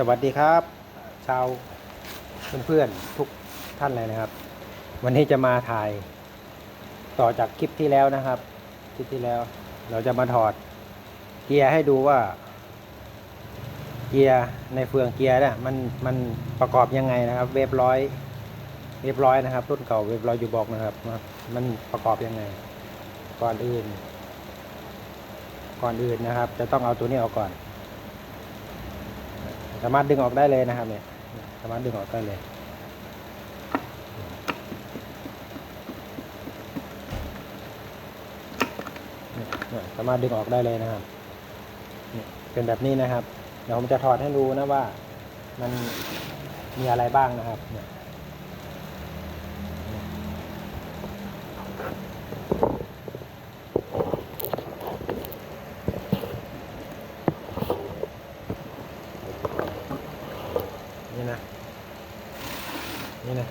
สวัสดีครับ ชาวเพื่อนๆทุกท่านเลยนะครับ วันนี้จะมาถ่ายต่อจากคลิปที่แล้วนะครับ คลิปที่แล้ว เราจะมาถอดเกียร์ให้ดูว่าเกียร์ในเฟืองเกียร์เนี่ยมันมันประกอบยังไงนะครับ เวฟร้อยเวฟร้อยนะครับรุ่นเก่าเวฟร้อยอยู่บอกนะครับ มันประกอบยังไง ก่อนอื่น ก่อนอื่นนะครับ จะต้องเอาตัวนี้ออกก่อน สามารถดึงออกได้เลยนะครับเนี่ยสามารถดึงออกได้เลยเนี่ยสามารถดึงออกได้เลยนะครับเนี่ยเป็นแบบนี้นะครับ เดี๋ยวผมจะถอดให้ดูนะว่า มันมีอะไรบ้างนะครับเนี่ย นี่นะ นี่นะ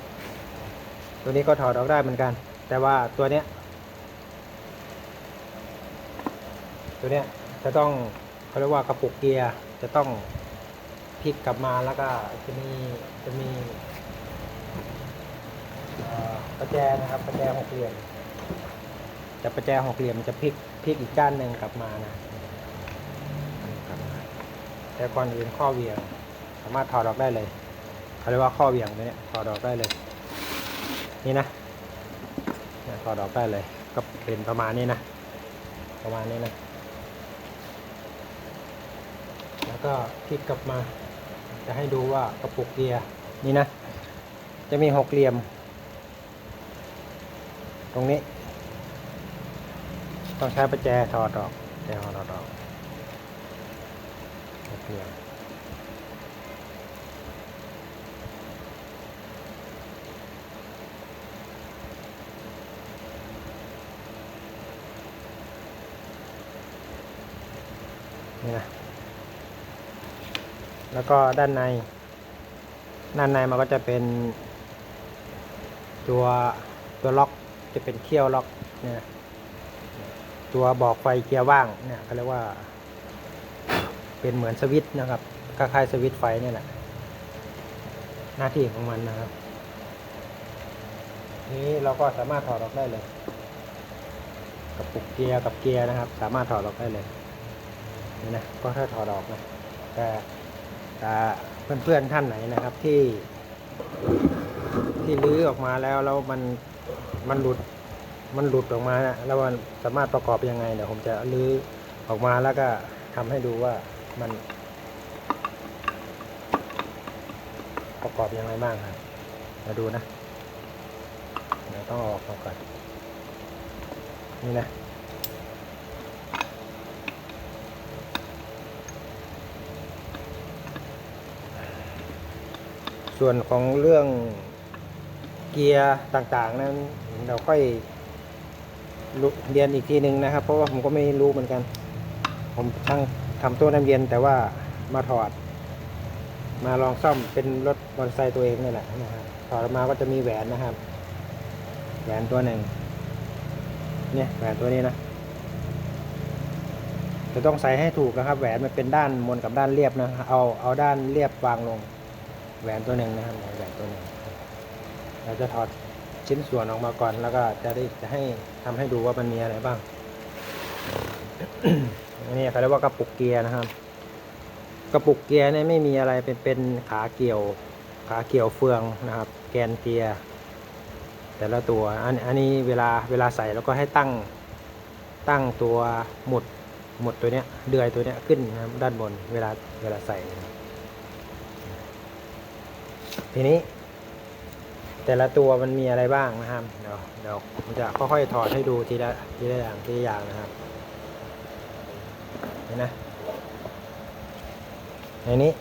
ตัวนี้ ก็ถอดออกได้เหมือนกัน แต่ว่าตัวเนี้ย ตัวเนี้ยจะต้องเขาเรียกว่ากระปุกเกียร์จะต้องพลิกกลับมาแล้วก็จะมีจะมีเอ่อประแจนะครับประแจหกเหลี่ยมจะประแจหกเหลี่ยมจะพลิกพลิกอีกด้านหนึ่งกลับมานะกลับมาแต่ก่อนอื่นข้อเหวี่ยง สามารถถอดออกได้เลยเขาเรียกว่าข้อเหวี่ยงตัวเนี้ยถอดออกได้เลย นี่นะถอดออกได้เลย ก็เป็นประมาณนี้นะ ประมาณนี้นะ แล้วก็พลิกกลับมา จะให้ดูว่ากระปุกเกียร์นี่นะ จะมีหกเหลี่ยม ตรงนี้ ต้องใช้ประแจถอดออกแจถอดออกหกเหลี่ยม นี่นะแล้วก็ด้านใน ด้านในมันก็จะเป็น ตัวตัวล็อกจะเป็นเขี้ยวล็อกเนี่ยตัวบอกไฟเกียร์ว่างเนี่ยเขาเรียกว่า เป็นเหมือนสวิตช์นะครับคล้ายๆสวิตช์ไฟเนี่ยแหละหน้าที่ของมันนะครับ นี้เราก็สามารถถอดออกได้เลย กับปุกเกียร์กับเกียร์นะครับ สามารถถอดออกได้เลย นะก็ถ้าถอดออกนะแต่แต่เพื่อนๆท่านไหนนะครับที่ที่ลื้อออกมาแล้วแล้วมันมันหลุดมันหลุดออกมานะแล้วมันสามารถประกอบยังไงเดี๋ยวผมจะลื้อออกมาแล้วก็ทำให้ดูว่ามัน ประกอบยังไงบ้างครับมาดูนะเดี๋ยวต้องอออกมาก่อนนี่นะ ส่วนของเรื่องเกียร์ต่างๆ นั้นเราค่อยเรียนอีกทีหนึ่งนะครับ เพราะว่าผมก็ไม่รู้เหมือนกัน ผมช่างทำตัวน้ำเย็นแต่ว่ามาถอด มาลองซ่อมเป็นรถมอเตอร์ไซค์ตัวเองนี่แหละนะครับถอดออกมาก็จะมีแหวนนะครับ แหวนตัวหนึ่งเนี่ยแหวนตัวนี้นะจะต้องใส่ให้ถูกนะครับ แหวนมันเป็นด้านมนกับด้านเรียบนะเอาเอาด้านเรียบวางลง แหวนตัวหนึ่งนะครับแหวนตัวหนึ่งเราจะถอดชิ้นส่วนออกมาก่อนแล้วก็จะได้จะให้ทำให้ดูว่ามันมีอะไรบ้างนนี้เขาเรียกว่ากระปุกเกียร์นะครับ กระปุกเกียร์เนี่ยไม่มีอะไรเป็นเป็นขาเกี่ยว ขาเกี่ยวเฟืองนะครับ แกนเกียร์แต่ละตัวอันอันนี้เวลาเวลาใส่แล้วก็ให้ตั้งตั้งตัวหมุดหมุดตัวเนี้ยเดือยตัวเนี้ยขึ้นนะครับด้านบนเวลาเวลาใส่นะครับ ทีนี้ แต่ละตัวมันมีอะไรบ้างนะครับ เดี๋ยวเดี๋ยวผมจะค่อยๆถอดให้ดูทีละทีละอย่างทีละอย่างนะครับเห็นนะในนี้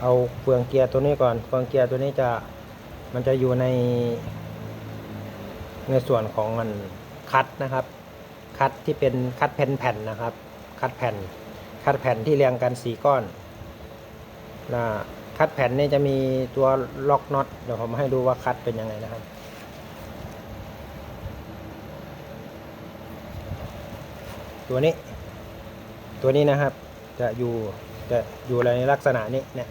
เอาเฟืองเกียร์ตัวนี้ก่อน เฟืองเกียร์ตัวนี้จะมันจะอยู่ใน ในส่วนของมันคัดนะครับ คัดที่เป็นคัดแผ่นๆนะครับ คัดแผ่น คัดแผ่นที่เรียงกันสี่ก้อนนะ คัดแผ่นนี่จะมีตัวล็อกน็อตเดี๋ยวผมให้ดูว่าคัดเป็นยังไงนะครับ ตัวนี้ ตัวนี้นะครับ จะอยู่จะอยู่ในลักษณะนี้เนี่ย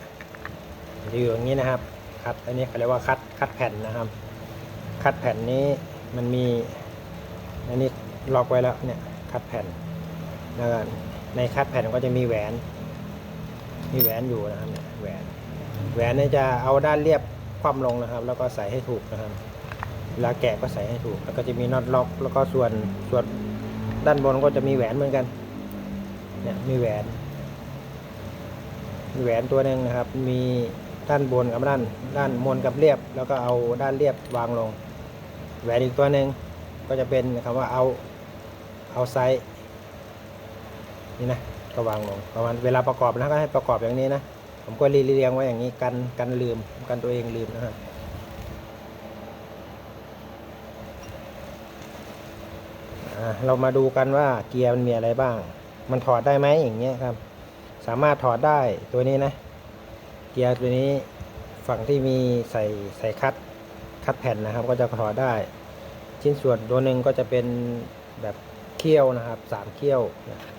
จะอยู่อย่างนี้นะครับคัดอันนี้เขาเรียกว่าคัดคัดแผ่นนะครับ คัดแผ่นนี้มันมีอันนี้ล็อกไว้แล้วเนี่ยคัดแผ่นแล้วก็ในคัดแผ่นก็จะมีแหวน มีแหวนอยู่นะครับเนี่ยแหวน แหวนเนี่ยจะเอาด้านเรียบคว่ำลงนะครับ แล้วก็ใส่ให้ถูกนะครับเวลาแกะก็ใส่ให้ถูก แล้วก็จะมีน็อตล็อก แล้วก็ส่วนส่วนด้านบนก็จะมีแหวนเหมือนกัน เนี่ยมีแหวนมีแหวนตัวหนึ่งนะครับ มีด้านบนกับด้านด้านมนกับเรียบ แล้วก็เอาด้านเรียบวางลง แหวนอีกตัวหนึ่งก็จะเป็นคำว่าเอาเอาไซส์นี่นะก็วางลงประมาณเวลาประกอบนะก็ให้ประกอบอย่างนี้นะ ผมก็รีเรียงไว้อย่างนี้กันกันลืมกันตัวเองลืมนะครับเรามาดูกันว่าเกียร์มันมีอะไรบ้าง มันถอดได้ไหมอย่างเงี้ยครับ สามารถถอดได้ตัวนี้นะ เกียร์ตัวนี้ฝั่งที่มีใส่ใส่คัดคัดแผ่นนะครับ ก็จะถอดได้ ชิ้นส่วนตัวหนึ่งก็จะเป็นแบบเขี้ยวนะครับสามเขี้ยว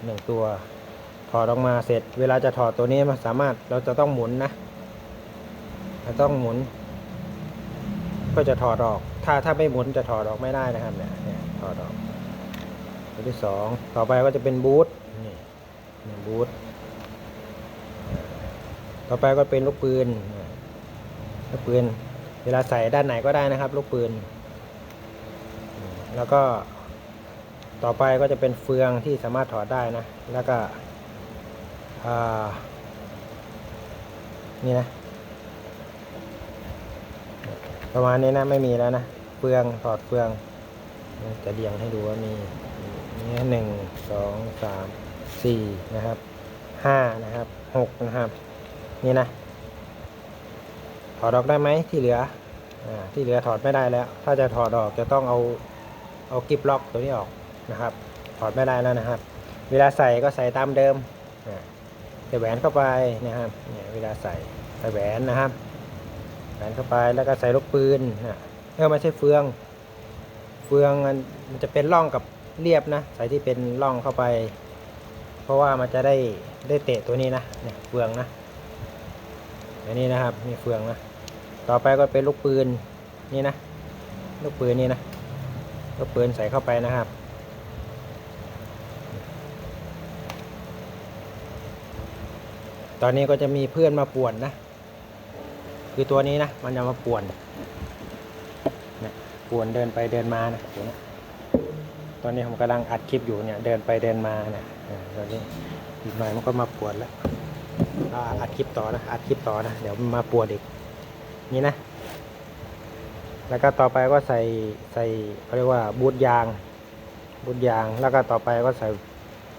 หนึ่งตัว ถอดออกมาเสร็จ เวลาจะถอดตัวนี้มันสามารถเราจะต้องหมุนนะเราต้องหมุน ก็จะถอดออก ถ้าถ้าไม่หมุนจะถอดออกไม่ได้นะครับเนี่ยเนี่ยถอดออกตัวที่สองต่อไปก็จะเป็นบูทนี่นี่บูทต่อไปก็เป็นลูกปืนลูกปืน เวลาใส่ด้านไหนก็ได้นะครับ ลูกปืน แล้วก็ต่อไปก็จะเป็นเฟืองที่สามารถถอดได้นะ แล้วก็ นี่นะ ประมาณนี้นะไม่มีแล้วนะเฟืองถอดเฟือง จะเรียงให้ดูว่ามีนี่หนึ่งสองสามสี่นะครับห้านะครับหกนะครับ นี่นะ ถอดออกได้ไหมที่เหลืออที่เหลือถอดไม่ได้แล้ว ถ้าจะถอดออกจะต้องเอาเอากิบล็อกตัวนี้ออกนะครับ ถอดไม่ได้แล้วนะครับ เวลาใส่ก็ใส่ตามเดิมอ่า ใส่แหวนเข้าไปนะครับเนี่ยเวลาใส่ใส่แหวนนะครับแหวนเข้าไปแล้วก็ใส่ลูกปืนนะเออไม่ใช่เฟือง เฟืองมันจะเป็นร่องกับเรียบนะ ใส่ที่เป็นร่องเข้าไป เพราะว่ามันจะได้ได้เตะตัวนี้นะเนี่ยเฟืองนะอันนี้นะครับนี่เฟืองนะต่อไปก็เป็นลูกปืนนี่นะลูกปืนนี่นะลูกปืนใส่เข้าไปนะครับ ตอนนี้ก็จะมีเพื่อนมาป่วนนะ คือตัวนี้นะ มันจะมาป่วนเนี่ยป่วนเดินไปเดินมานะตัวนี้ตอนนี้ผมกำลังอัดคลิปอยู่เนี่ย เดินไปเดินมาเนี่ยตอนนี้อีกหน่อยมันก็มาป่วนแล้วอัดคลิปต่อนะ อัดคลิปต่อนะ เดี๋ยวมันมาป่วนอีก นี่นะ แล้วก็ต่อไปก็ใส่ใส่เขาเรียกว่าบูทยางบูทยาง แล้วก็ต่อไปก็ใส่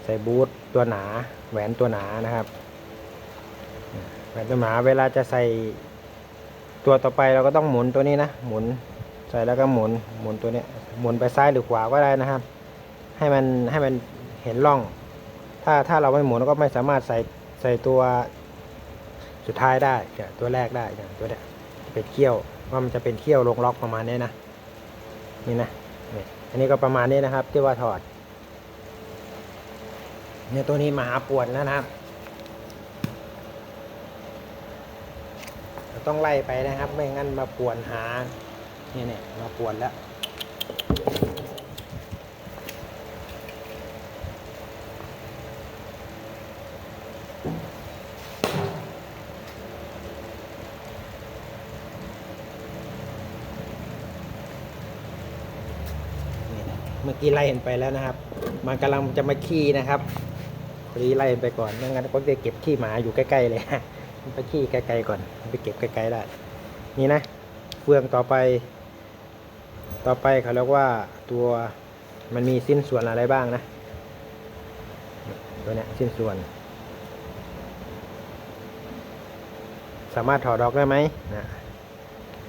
ใส่บูทตัวหนา แหวนตัวหนานะครับ แหวนตัวหนาเวลาจะใส่ตัวต่อไปเราก็ต้องหมุนตัวนี้นะ หมุนใส่แล้วก็หมุนหมุนตัวนี้หมุนไปซ้ายหรือขวาก็ได้นะครับ ให้มันให้มันเห็นร่อง ถ้าถ้าเราไม่หมุนเราก็ไม่สามารถใส่ใส่ตัวสุดท้ายได้เนี่ยตัวแรกได้อย่างตัวเนี้ยเป็นเขี้ยวว่ามันจะเป็นเขี้ยวลงล็อกประมาณนี้นะนี่นะนี่อันนี้ก็ประมาณนี้นะครับ ที่ว่าถอดเนี่ยตัวนี้มาหาปวดแล้วนะครับ เรา ต้องไล่ไปนะครับ ไม่งั้นมาปวนหาเนี่ยเนี่ยมาปวนแล้วเมื่อกี้ไล่เห็นไปแล้วนะครับ มันกำลังจะมาขี้นะครับพอดีไล่ไปก่อนไม่งั้นก็จะเก็บขี้หมาอยู่ใกล้ ๆ เลยมัน ไปขี้ไกลๆก่อน ไปเก็บไกลๆได้ นี่นะเฟืองต่อไป ต่อไปเขาเรียกว่าตัวมันมีสิ้นส่วนอะไรบ้างนะ ตัวเนี้ยสิ้นส่วน สามารถถอดออกได้ไหมนะ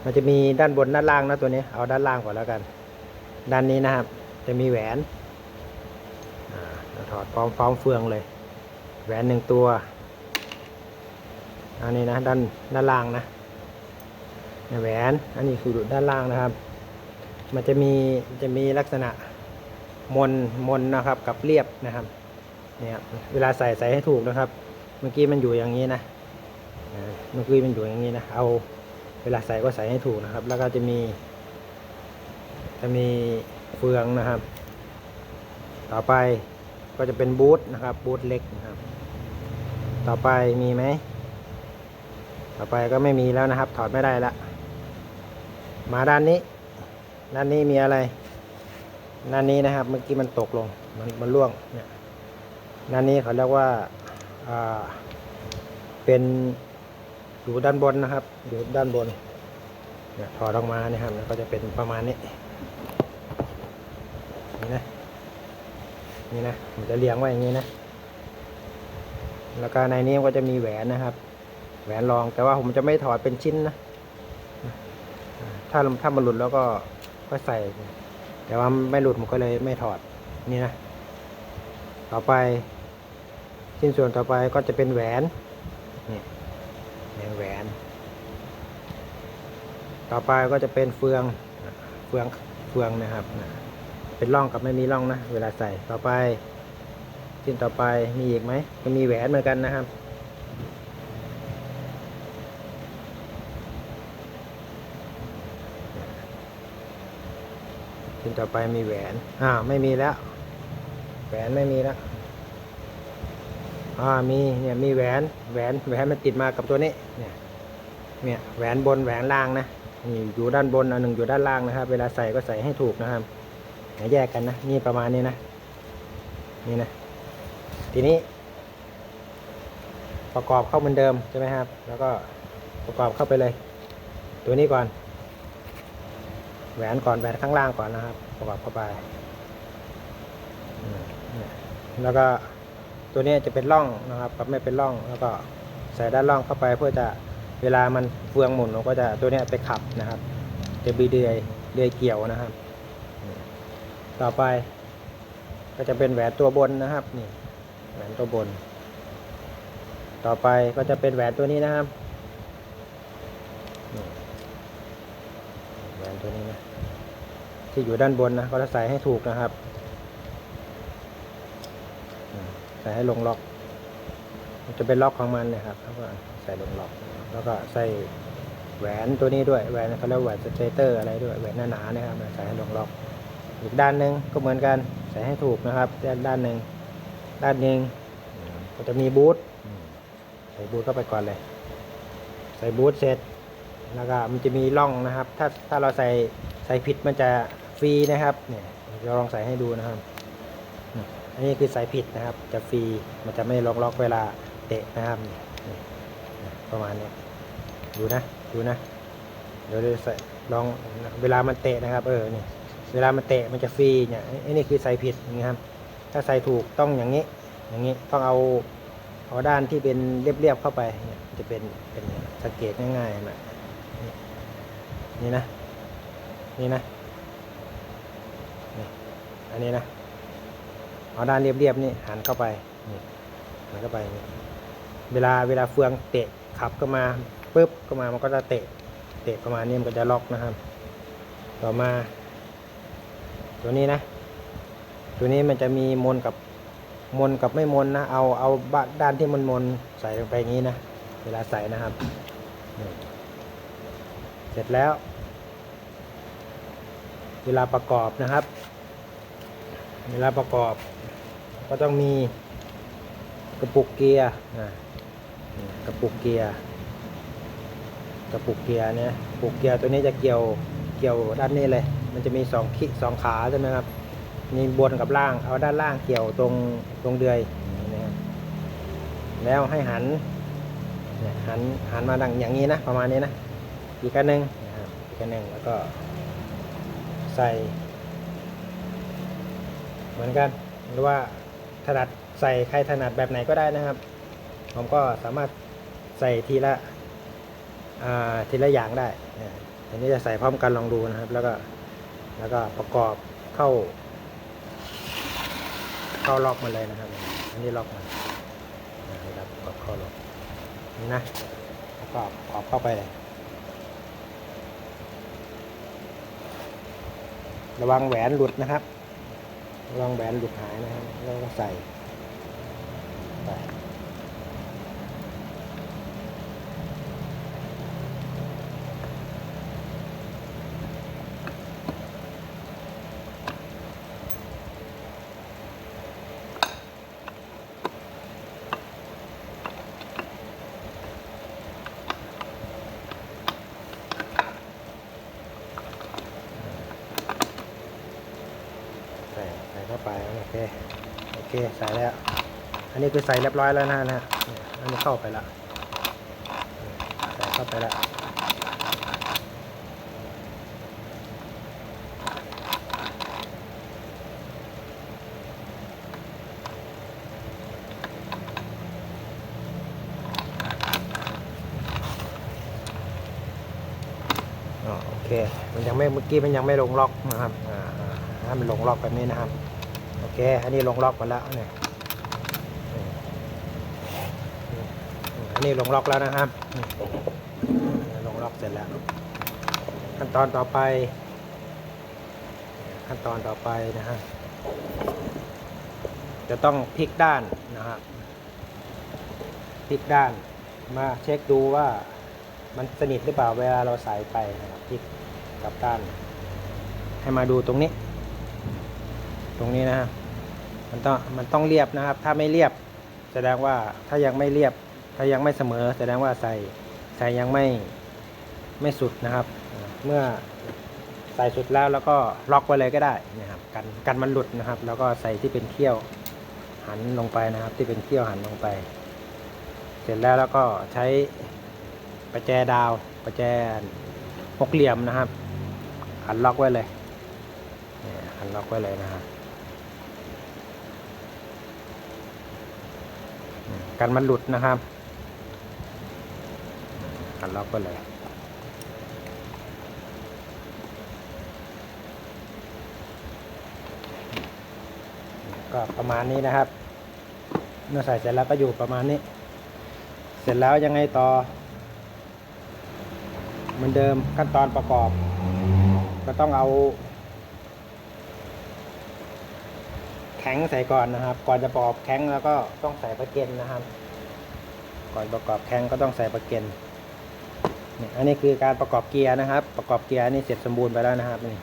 มันจะมีด้านบนด้านล่างนะตัวนี้ เอาด้านล่างก่อนแล้วกัน ด้านนี้นะครับ จะมีแหวนอ่าเราถอดพร้อมพร้อมเฟืองเลย แหวนหนึ่งตัว อันนี้นะด้านด้านล่างนะเนี่ยแหวนอันนี้คือด้านล่างนะครับ มันจะมีจะมีลักษณะมนมนนะครับกับเรียบนะครับเนี่ยเวลาใส่ใส่ให้ถูกนะครับ เมื่อกี้มันอยู่อย่างนี้นะเมื่อกี้มันอยู่อย่างนี้นะเอาเวลาใส่ก็ใส่ให้ถูกนะครับ แล้วก็จะมี จะมีเฟืองนะครับ ต่อไปก็จะเป็นบูทนะครับบูทเล็กนะครับ ต่อไปมีไหม ต่อไปก็ไม่มีแล้วนะครับ ถอดไม่ได้ละมาด้านนี้ ด้านนี้มีอะไร ด้านนี้นะครับ เมื่อกี้มันตกลง มันมันร่วงเนี่ยด้านนี้เขาเรียกว่าอ่าเป็นอยู่ด้านบนนะครับ อยู่ด้านบนเนี่ยถอดออกมาเนี่ยครับแล้วก็จะเป็นประมาณนี้นี่นะนี่นะผมจะเรียงไว้อย่างนี้นะ แล้วก็ในนี้ก็จะมีแหวนนะครับ แหวนรองแต่ว่าผมจะไม่ถอดเป็นชิ้นนะ ถ้าถ้ามันหลุดแล้วก็ก็ใส่ แต่ว่าไม่หลุดผมก็เลยไม่ถอดนี่นะ ต่อไป ชิ้นส่วนต่อไปก็จะเป็นแหวนนี่แหวน ต่อไปก็จะเป็นเฟืองเฟืองเฟืองนะครับเป็นร่องกับไม่มีร่องนะ เวลาใส่ต่อไปชิ้นต่อไปมีอีกไหมก็มีแหวนเหมือนกันนะครับ ชิ้นต่อไปมีแหวนอ้าไม่มีแล้ว แหวนไม่มีแล้วอ่ามีเนี่ยมีแหวนแหวนแหวนมันติดมากับตัวนี้เนี่ยเนี่ยแหวนบนแหวนล่างนะนี่อยู่ด้านบนอันหนึ่งอยู่ด้านล่างนะครับ เวลาใส่ก็ใส่ให้ถูกนะครับแยกกันนะนี่ประมาณนี้นะนี่นะทีนี้ ประกอบเข้าเหมือนเดิมใช่ไหมครับ แล้วก็ประกอบเข้าไปเลย ตัวนี้ก่อน แหวนก่อนแหวนข้างล่างก่อนนะครับ ประกอบเข้าไป แล้วก็ตัวนี้จะเป็นร่องนะครับกับไม่เป็นร่องแล้วก็ใส่ด้านร่องเข้าไปเพื่อจะเวลามันเฟืองหมุนเราก็จะตัวนี้ไปขับนะครับ จะมีเดือยเดือยเกี่ยวนะครับ ต่อไป ก็จะเป็นแหวนตัวบนนะครับนี่แหวนตัวบน ต่อไปก็จะเป็นแหวนตัวนี้นะครับ ตัวนี้นะที่อยู่ด้านบนนะก็จะใส่ให้ถูกนะครับ ใส่ให้ลงล็อก มันจะเป็นล็อกของมันเนี่ยครับแล้วก็ใส่ลงล็อก แล้วก็ใส่แหวนตัวนี้ด้วยแหวนเขาเรียกว่าแหวนสเตเตอร์อะไรด้วยแหวนหนาๆนะครับใส่ให้ลงล็อก อีกด้านหนึ่งก็เหมือนกันใส่ให้ถูกนะครับ ด้านด้านหนึ่งด้านหนึ่งก็จะมีบูทใส่บูทเข้าไปก่อนเลย ใส่บูทเสร็จ แล้วก็มันจะมีร่องนะครับ ถ้าถ้าเราใส่ใส่ผิดมันจะฟรีนะครับเนี่ยเราลองใส่ให้ดูนะครับอันนี้คือใสายผิดนะครับ จะฟรีมันจะไม่ล็อกล็อกเวลาเตะนะครับนี่นี่นี่ประมาณนี้ดูนะดูนะเดี๋ยวใส่ลองเวลามันเตะนะครับ เออนี่เวลามันเตะมันจะฟรีเนี่ยอันนี้คือใส่ผิดนี้ครับ ถ้าใส่ถูกต้องอย่างนี้ อย่างนี้ต้องเอาเอาด้านที่เป็นเรียบๆเข้าไปจะเป็นเป็นสังเกตง่ายๆนะ นี่นะ นี่นะนี่อันนี้นะเอาด้านเรียบๆนี่หันเข้าไปนี่หันเข้าไปนี่เวลาเวลาเฟืองเตะขับก็มาปุ๊บก็มามันก็จะเตะเตะประมาณนี้มันก็จะล็อกนะครับ ต่อมา ตัวนี้นะ ตัวนี้มันจะมีมนกับมนกับไม่มนนะ เอาเอาด้านที่มันมนใส่ลงไปงี้นะ เวลาใส่นะครับนี่ เสร็จแล้ว เวลาประกอบนะครับ เวลาประกอบ ก็ต้องมีกระปุกเกียร์นะกระปุกเกียร์กระปุกเกียร์เนี่ยกระปุกเกียร์ตัวนี้จะเกี่ยวเกี่ยวด้านนี้เลย มันจะมีสองขีสองขาใช่ไหมครับมีบนกับล่างเอาด้านล่างเกี่ยวตรงตรงเดือยนะครับแล้วให้หันหันหันมาดังอย่างนี้นะประมาณนี้นะ อีกอันหนึ่งนะครับอีกอันหนึ่งแล้วก็ใส่ เหมือนกันหรือว่าถนัดใส่ใครถนัดแบบไหนก็ได้นะครับ ผมก็สามารถใส่ทีละทีละอย่างได้นี่ยอันนี้จะใส่พร้อมกันลองดูนะครับ แล้วก็แล้วก็ประกอบเข้า เข้าล็อกมาเลยนะครับ อันนี้ล็อกมันอ่าเวลาประกอบเข้าล็อกนะประกอบประกอบเข้าไปเลย ระวังแหวนหลุดนะครับระวังแหวนหลุดหายนะครับแล้วก็ใส่ไป เคโอเคใส่แล้ว อันนี้คือใส่เรียบร้อยแล้วนะนะอันนี้เข้าไปละใส่เข้าไปละอ๋อโอเค มันยังไม่เมื่อกี้มันยังไม่ลงล็อกนะครับอ่าอ่าให้มันลงล็อกแบบนี้นะครับ โอเค อันนี้ลงล็อกหมดแล้วเนี่ยอันนี้ลงล็อกแล้วนะครับ ลงล็อกเสร็จแล้ว ขั้นตอนต่อไป ขั้นตอนต่อไปนะฮะ จะต้องพลิกด้านนะครับพลิกด้าน มาเช็คดูว่ามันสนิทหรือเปล่าเวลาเราใส่ไปนะครับพลิกกลับด้าน ให้มาดูตรงนี้ รงนี้นะฮะมันต้องมันต้องเรียบนะครับ ถ้าไม่เรียบ แสดงว่าถ้ายังไม่เรียบ ถ้ายังไม่เสมอ แสดงว่าใส่ใส่ยังไม่ไม่สุดนะครับ เมื่อใส่สุดแล้วแล้วก็ล็อกไว้เลยก็ได้นะครับกันกันมันหลุดนะครับ แล้วก็ใส่ที่เป็นเขี้ยวหันลงไปนะครับ ที่เป็นเขี้ยวหันลงไป เสร็จแล้วแล้วก็ใช้ประแจดาวประแจหกเหลี่ยมนะครับหันล็อกไว้เลยหันล็อกไว้เลยนะครับ กันมันหลุดนะครับกันล็อกไปเลยก็ประมาณนี้นะครับเมื่อใส่เสร็จแล้วก็อยู่ประมาณนี้ เสร็จแล้วยังไงต่อ เหมือนเดิมขั้นตอนประกอบ ก็ต้องเอา แข็งใส่ก่อนนะครับ ก่อนจะประกอบแข็งแล้วก็ต้องใส่ประเก็นนะครับ ก่อนประกอบแข็งก็ต้องใส่ประเก็นนี่อันนี้คือการประกอบเกียร์นะครับ ประกอบเกียร์นี่เสร็จสมบูรณ์ไปแล้วนะครับนี่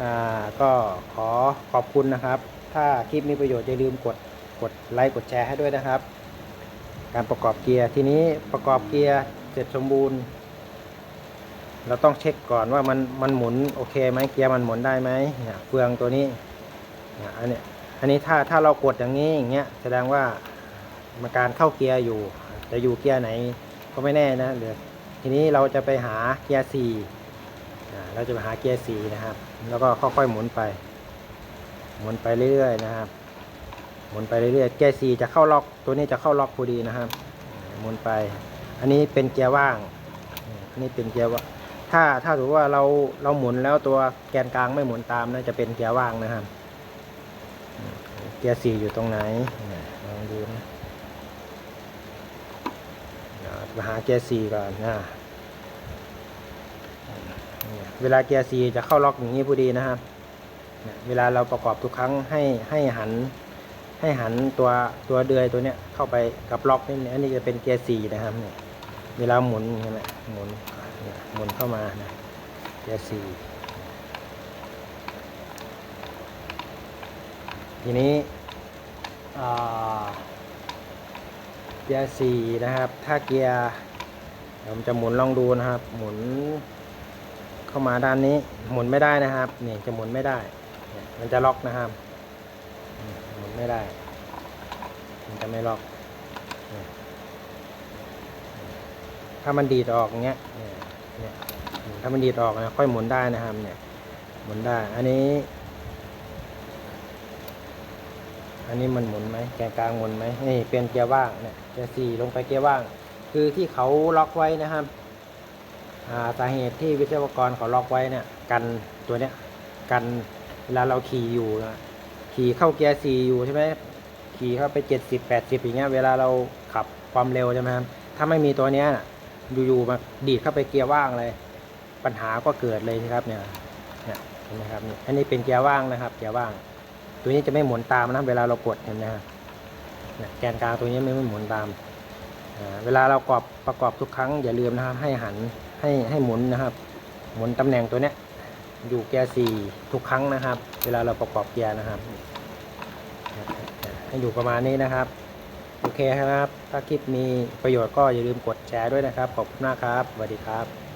อ่าก็ขอขอบคุณนะครับ ถ้าคลิปมีประโยชน์อย่าลืมกดกดไลค์กดแชร์ให้ด้วยนะครับ การประกอบเกียร์ทีนี้ประกอบเกียร์เสร็จสมบูรณ์ เราต้องเช็คก่อนว่ามันมันหมุนโอเคไหมเกียร์มันหมุนได้ไหมเนี่ยเฟืองตัวนี้เนี่ยอันเนี้ย อันนี้ถ้าถ้าเรากดอย่างนี้อย่างเงี้ยแสดงว่ามันการเข้าเกียร์อยู่จะอยู่เกียร์ไหนก็ไม่แน่นะเดี๋ยวทีนี้เราจะไปหาเกียร์สี่เราจะไปหาเกียร์สี่นะครับ แล้วก็ค่อยๆหมุนไป หมุนไปเรื่อยๆนะครับ หมุนไปเรื่อยๆเกียร์สี่จะเข้าล็อกตัวนี้จะเข้าล็อกพอดีนะครับ หมุนไป อันนี้เป็นเกียร์ว่างอันนี้เป็นเกียร์ว่าถ้าถ้าถือว่าเราเราหมุนแล้วตัวแกนกลางไม่หมุนตามนะจะเป็นเกียร์ว่างนะครับ เกียร์สี่อยู่ตรงไหนลองดูนะมาหาเกียร์สี่ก่อนนะเวลาเกียร์สี่จะเข้าล็อกอย่างนี้พอดีนะครับเวลาเราประกอบทุกครั้งให้ให้หันให้หันตัวตัวเดือยตัวเนี้ยเข้าไปกับล็อกนี่อันนี้จะเป็นเกียร์สี่นะครับเนี่ยเวลาหมุนนี้แหละหมุนหมุนเข้ามานะเกียร์สี่ ทีนี้อ่าเกียร์สี่นะครับ ถ้าเกียร์เดี๋ยวผมจะหมุนลองดูนะครับ หมุนเข้ามาด้านนี้ หมุนไม่ได้นะครับนี่จะหมุนไม่ได้เนี่ยมันจะล็อกนะครับ หมุนไม่ได้ มันจะไม่ล็อก ถ้ามันดีดออกอย่างเงี้ย เนี่ย ถ้ามันดีดออกนะค่อยหมุนได้นะครับ เนี่ย หมุนได้ อันนี้ อันนี้มันหมุนไหมแกนกลางหมุนไหมนี่เป็นเกียร์ว่างเนี่ยเกียร์สี่ลงไปเกียร์ว่าง คือที่เขาล็อกไว้นะครับสาเหตุที่วิศวกรเขาล็อกไว้เนี่ย กันตัวเนี้ยกันเวลาเราขี่อยู่นะขี่เข้าเกียร์สี่อยู่ใช่ไหมขี่เข้าไปเจ็ดสิบแปดสิบอย่างเงี้ยเวลาเราขับความเร็วใช่ไหมครับถ้าไม่มีตัวเนี้ยอยู่ๆมาดีดเข้าไปเกียร์ว่างเลย ปัญหาก็เกิดเลยนะครับเนี่ยเนี่ยเห็นไหมครับอันนี้เป็นเกียร์ว่างนะครับ เกียร์ว่าง ตัวนี้จะไม่หมุนตามนะเวลาเรากดเห็นไหมฮะแกนกลางตัวนี้ไม่ไม่หมุนตามเวลาเราประกอบประกอบทุกครั้งอย่าลืมนะครับ ให้หันให้ให้หมุนนะครับ หมุนตำแหน่งตัวเนี้ยอยู่เกียร์สี่ทุกครั้งนะครับ เวลาเราประกอบเกียร์นะครับ ให้อยู่ประมาณนี้นะครับ โอเคครับ ถ้าคลิปมีประโยชน์ก็อย่าลืมกดแชร์ด้วยนะครับ ขอบคุณมากครับสวัสดีครับ